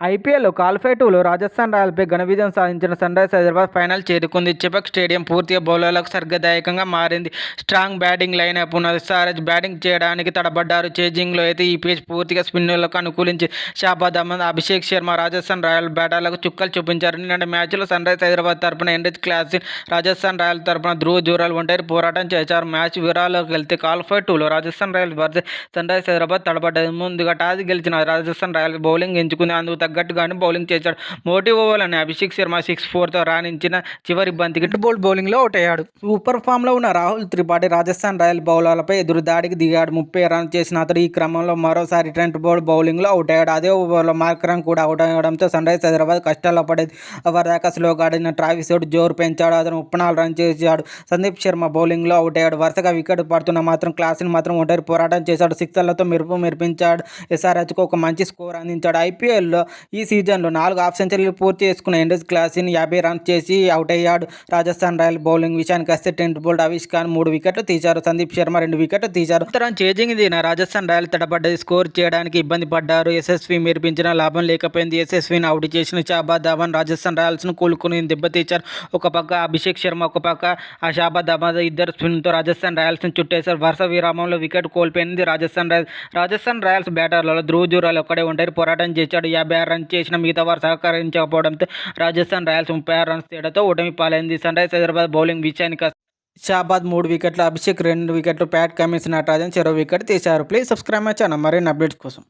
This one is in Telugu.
ఐపీఎల్ క్వాలిఫై టూలో రాజస్థాన్ రాయల్పై ఘన విజయం సాధించిన సన్ రైజర్స్ హైదరాబాద్ ఫైనల్ చేరుకుంది. చిపక్ స్టేడియం పూర్తిగా బౌలర్లకు సర్గదాయకంగా మారింది. స్ట్రాంగ్ బ్యాటింగ్ లైనప్ ఉన్నది. సారజ్ బ్యాటింగ్ చేయడానికి తడబడ్డారు. చేజింగ్లో అయితే ఈ పిచ్ పూర్తిగా స్పిన్నర్లకు అనుకూలించి షాబాద్ అహ్మద్ అభిషేక్ శర్మ రాజస్థాన్ రాయల్ బ్యాటర్లకు చుక్కలు చూపించారు. నిన్నటి మ్యాచ్లో సన్ రైజ్ హైదరాబాద్ తరపున ఎండ్రిచ్ క్లాసిన్ రాజస్థాన్ రాయల్ తరపున ధ్రువ జూరాల్ ఒంటరి పోరాటం చేశారు. మ్యాచ్ వివరాల్లోకి వెళ్తే క్వాలిఫై టూలో Rajasthan Royals versus Sunrise Hyderabad తడబడ్డది. ముందుగా టాస్ గెలిచిన రాజస్థాన్ రాయల్స్ బౌలింగ్ ఎంచుకుంది. అందుకు తగ్గట్టుగానే బౌలింగ్ చేశాడు. మోటివ్ ఓవర్ అని అభిషేక్ శర్మ సిక్స్ ఫోర్తో రాణించిన చివరి బంతికి బోల్డ్ బౌలింగ్లో అవుట్ అయ్యాడు సూపర్ ఫామ్లో ఉన్న రాహుల్ త్రిపాఠి రాజస్థాన్ రాయల్ బౌలర్లపై ఎదురు దాడికి దిగాడు. ముప్పై రన్ చేసిన అతడు ఈ క్రమంలో మరోసారి ట్రెంట్ బోల్డ్ బౌలింగ్లో అవుట్ అయ్యాడు అదే ఓవర్లో మార్కరన్ కూడా అవుట్ అయ్యడంతో సన్ రైజర్స్ హైదరాబాద్ కష్టాల్లో పడేది. ఓవర్ దాకా స్లోగా ఆడిన ట్రావిస్ హెడ్ జోరు పెంచాడు. అతను ముప్పై రన్ చేశాడు. సందీప్ శర్మ బౌలింగ్లో అవుట్ అయ్యాడు వరుసగా వికెట్ పడుతున్న మాత్రం క్లాస్ని మాత్రం ఒంటరి పోరాటం చేశాడు. సిక్సర్లతో మెరుపు మెరిపించాడు. ఎస్ఆర్హెచ్కు ఒక మంచి స్కోర్ అందించాడు. ఐపీఎల్లో ఈ సీజన్లో నాలుగు హాఫ్ సెంచరీలు పూర్తి చేసుకున్న ఎండెస్ క్లాసిన్ యాభై రన్స్ చేసి అవుట్ అయ్యాడు రాజస్థాన్ రాయల్ బౌలింగ్ విషయానికి వస్తే టెంట్ బోల్డ్ అవిష్ ఖాన్ మూడు వికెట్లు తీశారు. సందీప్ శర్మ రెండు వికెట్లు తీశారు. తరం చేజింగ్ దిన రాజస్థాన్ రాయల్ తడబడ్డది స్కోర్ చేయడానికి ఇబ్బంది పడ్డారు. ఎస్ఎస్వి మెరిపించిన లాభం లేకపోయింది. ఎస్ఎస్విని అవుట్ చేసిన షాబా ధవన్ రాజస్థాన్ రాయల్స్ను కూలుకుని దెబ్బతీశారు. ఒక పక్క అభిషేక్ శర్మ ఒక పక్క ఆ షాబా ధవన్ ఇద్దరు స్పిన్తో రాజస్థాన్ రాయల్స్ను చుట్టేశారు. వరుస విరామంలో వికెట్ కోల్పోయింది రాజస్థాన్ రాయల్స్ రాజస్థాన్ రాయల్స్ బ్యాటర్లలో ధ్రువ్ జూరాలు ఒక్కడే ఒంటరి పోరాటం చేశాడు. యాభై రన్స్ చేసిన మిగతా వారు సహకరించకపోవడంతో రాజస్థాన్ రాయల్స్ ముప్పై ఆరు రన్స్ తేడాతో ఓటమి పాలైంది. సన్ రైజ్ హైదరాబాద్ బౌలింగ్ విషయానికి షాబాద్ మూడు వికెట్లు అభిషేక్ రెండు వికెట్లు ప్యాట్ కమిన్స్ నటరాజన్ చెరో వికెట్ తీశారు. Please subscribe my channel. మరిన్ని అప్డేట్స్ కోసం